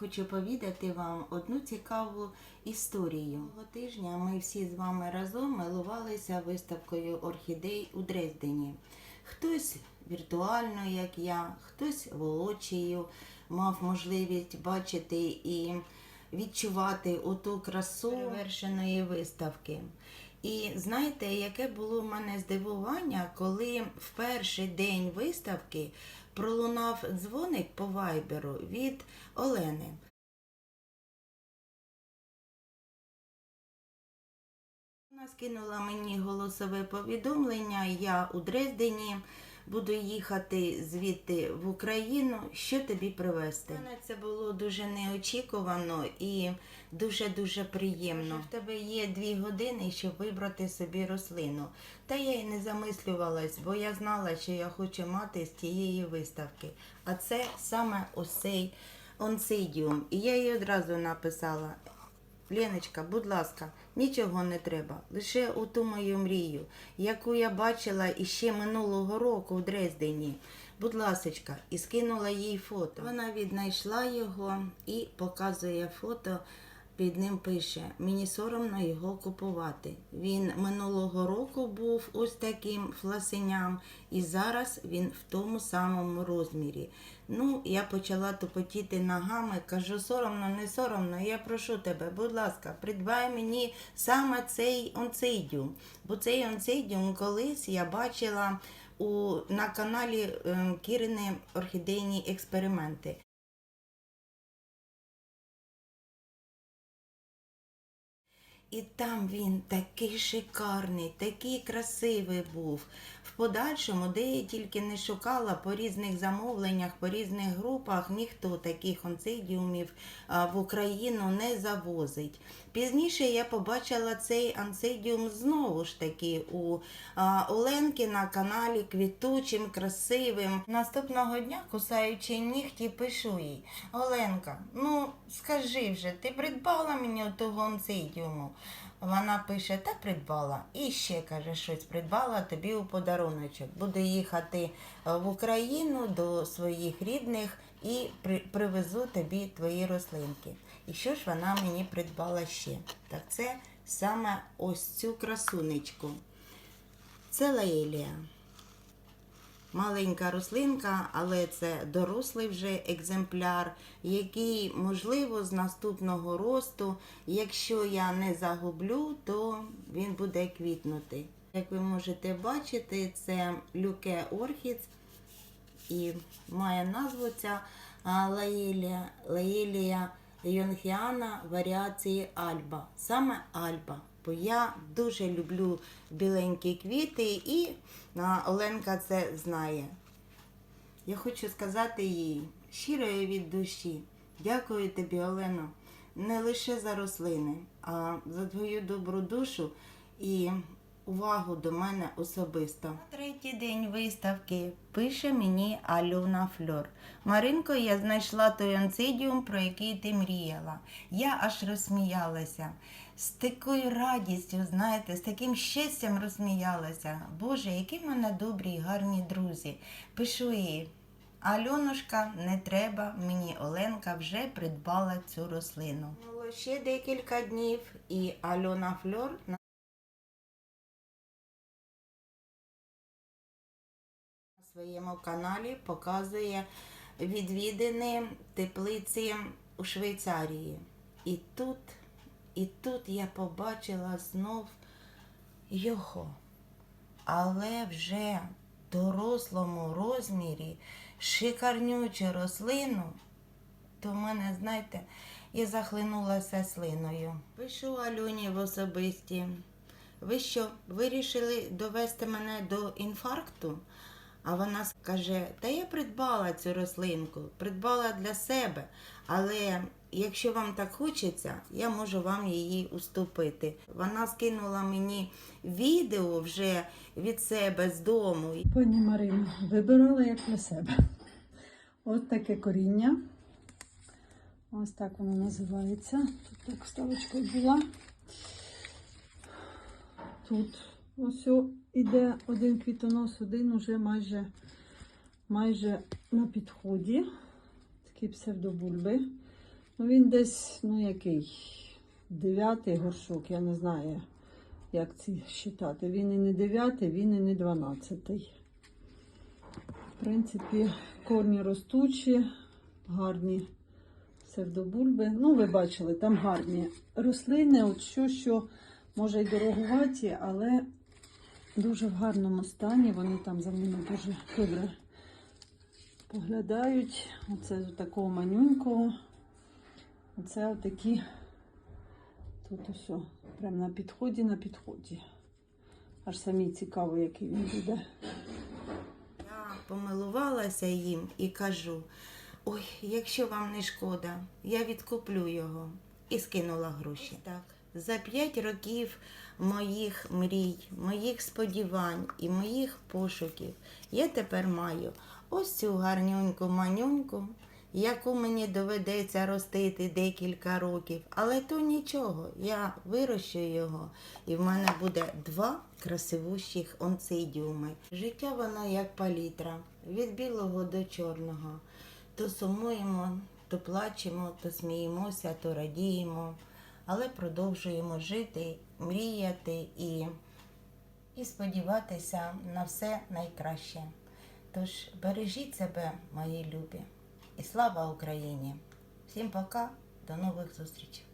хочу повідати вам одну цікаву історію. Цього тижня ми всі з вами разом милувалися виставкою орхідей у Дрездені. Хтось віртуально, як я, хтось воочію мав можливість бачити і відчувати оту красу перевершеної виставки. І знаєте, яке було в мене здивування, коли в перший день виставки пролунав дзвоник по вайберу від Олени. Вона скинула мені голосове повідомлення. Я у Дрездені буду їхати звідти в Україну. Що тобі привезти? Мене це було дуже неочікувано і дуже дуже приємно. В тебе є дві години, щоб вибрати собі рослину. Та я й не замислювалась, бо я знала, що я хочу мати з тієї виставки. А це саме ось цей онсидіум. І я їй одразу написала. Леночка, будь ласка, нічого не треба. Лише у ту мою мрію, яку я бачила іще минулого року в Дрездені. Будь ласочка, і скинула їй фото. Вона віднайшла його і показує фото. Під ним пише: мені соромно його купувати. Він минулого року був ось таким фласеням, і зараз він в тому самому розмірі. Ну, я почала тупотіти ногами, кажу, соромно, не соромно. Я прошу тебе, будь ласка, придбай мені саме цей онцидіум. Бо цей онцидіум колись я бачила у, на каналі е, Кірини орхідейні експерименти. І там він такий шикарний, такий красивий був. В подальшому, де я тільки не шукала по різних замовленнях, по різних групах, ніхто таких онцидіумів а, в Україну не завозить. Пізніше я побачила цей анцидіум знову ж таки у Оленки на каналі квітучим, красивим. Наступного дня, кусаючи нігті, пишу їй: Оленка, ну скажи вже, ти придбала мені того онцидіуму? Вона пише, та придбала. І ще каже, щось придбала тобі у подаруночок. Буду їхати е, в Україну до своїх рідних і при, привезу тобі твої рослинки. І що ж вона мені придбала ще? Так це саме ось цю красунечку. Це лаелія. Маленька рослинка, але це дорослий вже екземпляр, який, можливо, з наступного росту, якщо я не загублю, то він буде квітнути. Як ви можете бачити, це люке орхіц і має назву ця лаелія, лаелія йонхіана варіації Альба. Саме Альба. Бо я дуже люблю біленькі квіти, і Оленка це знає. Я хочу сказати їй щиро від душі. Дякую тобі, Олено, не лише за рослини, а за твою добру душу і увагу до мене особисто. На третій день виставки пише мені Альона Фльор. Маринко, я знайшла той онцидіум, про який ти мріяла. Я аж розсміялася. З такою радістю, знаєте, з таким щастям розсміялася. Боже, які в мене добрі і гарні друзі. Пишу їй. Альонушка, не треба, мені Оленка вже придбала цю рослину. Було ще декілька днів, і Альона Фльор своєму каналі показує відвідини теплиці у Швейцарії. І тут, і тут я побачила знов його, але вже в дорослому розмірі шикарнючу рослину, то мене, знаєте, я захлинулася слиною. Пишу Альоні в особисті. Ви що, вирішили довести мене до інфаркту? А вона каже: Та я придбала цю рослинку, придбала для себе, але якщо вам так хочеться, я можу вам її уступити. Вона скинула мені відео вже від себе з дому. Пані Марино, вибирала як для себе. Ось таке коріння. Ось так воно називається. Тут так вставочка була. Тут ось іде один квітонос, один уже майже, майже на підході. Такі псевдобульби. Ну, він десь, ну який, дев'ятий горшок, я не знаю, як ці считати. Він і не дев'ятий, він і не дванадцятий. В принципі, корні ростучі, гарні псевдобульби. Ну, ви бачили, там гарні рослини. От що, що може й дорогуваті, але дуже в гарному стані. Вони там за ними дуже добре поглядають. Оце з такого манюнького. Оце отакі. Тут усе. Прям на підході, на підході. Аж самі цікаво, який він буде. Я помилувалася їм і кажу: ой, якщо вам не шкода, я відкуплю його і скинула гроші. Так, за п'ять років моїх мрій, моїх сподівань і моїх пошуків я тепер маю ось цю гарнюньку манюньку, яку мені доведеться ростити декілька років. Але то нічого, я вирощу його, і в мене буде два красивущих онцидіуми. Життя воно як палітра, від білого до чорного. То сумуємо, то плачемо, то сміємося, то радіємо, але продовжуємо жити, мріяти і, і сподіватися на все найкраще. Тож бережіть себе, мої любі, і слава Україні! Всім пока, до нових зустрічей!